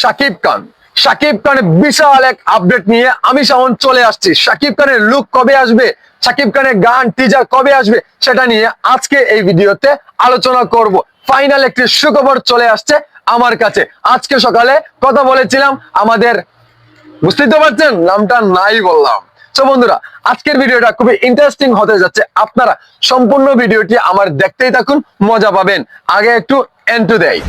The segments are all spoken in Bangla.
শাকিব খান। শাকিব খানের বিশাল এক আপডেট নিয়ে আমি সামন চলে আসছি। শাকিব খানের লুক কবে আসবে? শাকিব খানের গান টিজার কবে আসবে? সেটা নিয়ে আজকে এই ভিডিওতে আলোচনা করব। ফাইনাল একটি সুখবর চলে আসছে আমার কাছে। আজকে সকালে কথা বলেছিলাম আমাদের, বুঝতেই তো পারছেন? নামটা নাই বললাম। তো বন্ধুরা, আজকের ভিডিওটা খুবই ইন্টারেস্টিং হতে যাচ্ছে। আপনারা সম্পূর্ণ ভিডিওটি আমার দেখতেই থাকুন, মজা পাবেন। আগে একটু এন্টু দেয়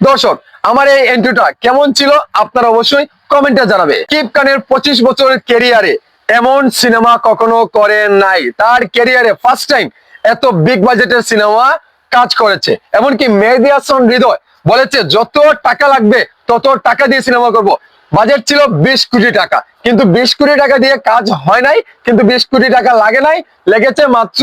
দর্শক, আমার এই এন্ট্রিটা কেমন ছিল আপনারা অবশ্যই কমেন্টে জানাবে। কিপ খানের পঁচিশ বছরের ক্যারিয়ারে এমন সিনেমা কখনো করেন নাই। তার ক্যারিয়ারে ফার্স্ট টাইম এত বিগ বাজেটের সিনেমা কাজ করেছে। এমনকি মেহেদি হাসান হৃদয় বলেছে, যত টাকা লাগবে, তত টাকা দিয়ে সিনেমা করব। বাজেট ছিল বিশ কোটি টাকা। কিন্তু বিশ কোটি টাকা দিয়ে কাজ হয় নাই, কিন্তু বিশ কোটি টাকা লাগে নাই, লেগেছে মাত্র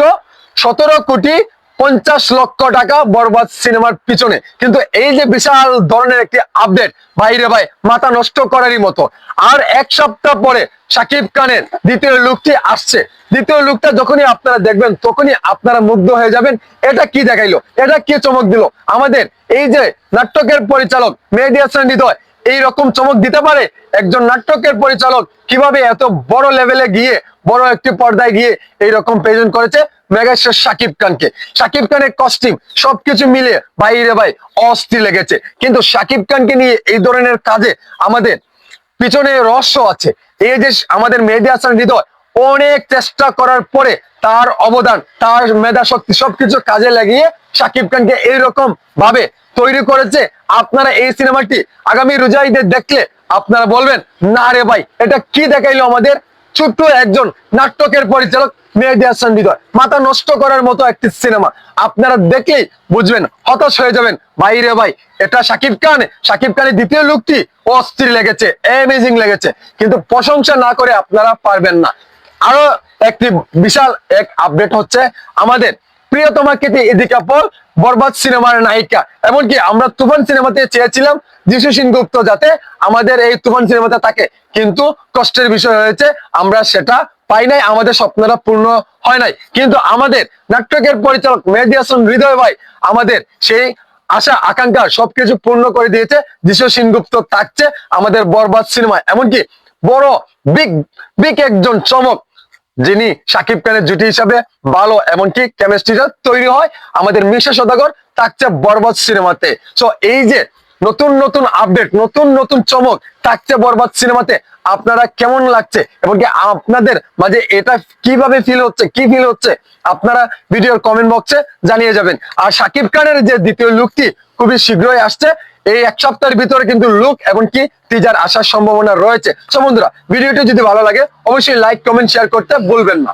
সতেরো কোটি পঞ্চাশ লক্ষ টাকা বরবাদ সিনেমার পিছনে। কিন্তু এই যে বিশাল ধরনের একটি আপডেট বাইরে ভাই, মাথা নষ্ট করারই মতো। আর এক সপ্তাহ পরে সাকিব খানের দ্বিতীয় লুকটি আসছে। দ্বিতীয় লুকটা যখনই আপনারা দেখবেন, তখনই আপনারা মুগ্ধ হয়ে যাবেন। এটা কি দেখাইলো? এটা কি চমক দিল? আমাদের এই যে নাটকের পরিচালক মেহেদি হাসান হৃদয়, এই রকম চমক দিতে পারে একজন নাটকের পরিচালক? কীভাবে এত বড় লেভেলে গিয়ে, বড় একটি পর্দায় গিয়ে এই রকম প্রেজেন্ট করেছে? মেগাস্টার শাকিব খানকে। শাকিব খানের কস্টিউম সবকিছু মিলে বাইরে ভাই, অস্থির লেগেছে। কিন্তু শাকিব খানকে নিয়ে এই ধরনের কাজে আমাদের পিছনে রহস্য আছে। এই যে আমাদের মেহেদি হাসান হৃদয়, অনেক চেষ্টা করার পরে তার অবদান, তার মেধা শক্তি সবকিছু কাজে লাগিয়ে শাকিব খানকে এইরকম ভাবে তৈরি করেছে। আপনারা এই সিনেমাটি আগামী রোজাইদের দেখলে আপনারা বলবেন, না রে ভাই, এটা কি দেখাইলো আমাদের? ছোট্ট একজন নাটকের পরিচালক মেহেদি হাসান হৃদয় মাথা নষ্ট করার মতো একটি সিনেমা। আপনারা দেখলেই বুঝবেন, হতাশ হয়ে যাবেন। ভাই রে ভাই, এটা শাকিব খান। শাকিব খানের দ্বিতীয় লুকটি অস্থির লেগেছে অ্যামেজিং লেগেছে। কিন্তু প্রশংসা না করে আপনারা পারবেন না। আরও একটি বিশাল এক আপডেট হচ্ছে আমাদের প্রিয়তমা কেটে এদিকা পল বরবাদ সিনেমার নায়িকা। এমনকি আমরা তুফান সিনেমাতে চেয়েছিলাম যিশু সিংগুপ্ত যাতে আমাদের এই তুফান সিনেমাতে থাকে। কিন্তু কষ্টের বিষয় হয়েছে, আমরা সেটা পাই নাই, আমাদের স্বপ্নটা পূর্ণ হয় নাই। কিন্তু আমাদের নাটকের পরিচালক মেহেদি হাসান হৃদয় ভাই আমাদের সেই আশা, আকাঙ্ক্ষা সবকিছু পূর্ণ করে দিয়েছে। যিশু সিংগুপ্ত থাকছে আমাদের বরবাদ সিনেমায়। এমনকি বড়, বিগ বিগ একজন চমক যিনি সাকিব খানের জুটি হিসাবে ভালো এমনকি কেমিস্ট্রিটা তৈরি হয় আমাদের মিশা সদাগর থাকছে বরবাদ সিনেমাতে। সো এই যে নতুন নতুন আপডেট নতুন নতুন চমক থাকছে বরবাদ সিনেমাতে আপনারা কেমন লাগছে? এমনকি আপনাদের মাঝে এটা কীভাবে ফিল হচ্ছে, কি ফিল হচ্ছে? আপনারা ভিডিওর কমেন্ট বক্সে জানিয়ে যাবেন। আর সাকিব খানের যে দ্বিতীয় লুকটি খুবই শীঘ্রই আসছে এই এক সপ্তাহের ভিতরে কিন্তু লুক এবং কি টিজার আসার সম্ভাবনা রয়েছে। সো বন্ধুরা, ভিডিওটি যদি ভালো লাগে, অবশ্যই লাইক কমেন্ট শেয়ার করতে ভুলবেন না।